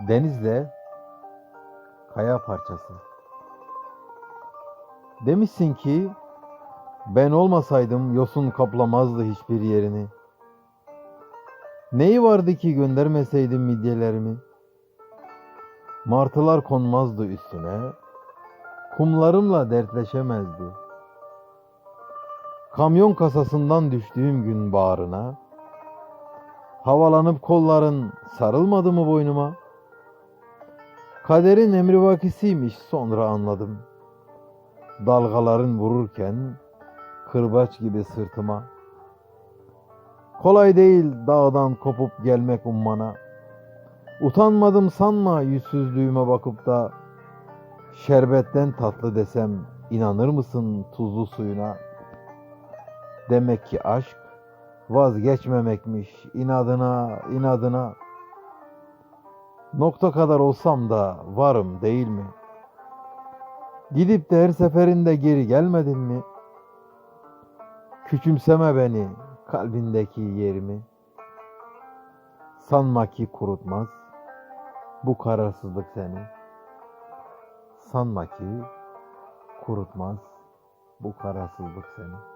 Denizle kaya parçası. Demişsin ki ben olmasaydım yosun kaplamazdı hiçbir yerini. Neyi vardı ki göndermeseydim midyelerimi? Martılar konmazdı üstüne, kumlarımla dertleşemezdi. Kamyon kasasından düştüğüm gün bağrına, havalanıp kolların sarılmadı mı boynuma? Kaderin emrivakisiymiş sonra anladım. Dalgaların vururken kırbaç gibi sırtıma. Kolay değil dağdan kopup gelmek ummana. Utanmadım sanma yüzsüzlüğüme bakıp da şerbetten tatlı desem inanır mısın tuzlu suyuna? Demek ki aşk vazgeçmemekmiş inadına inadına. Nokta kadar olsam da varım değil mi? Gidip de her seferinde geri gelmedin mi? Küçümseme beni, kalbindeki yerimi. Sanma ki kurutmaz bu kararsızlık seni. Sanma ki kurutmaz bu kararsızlık seni.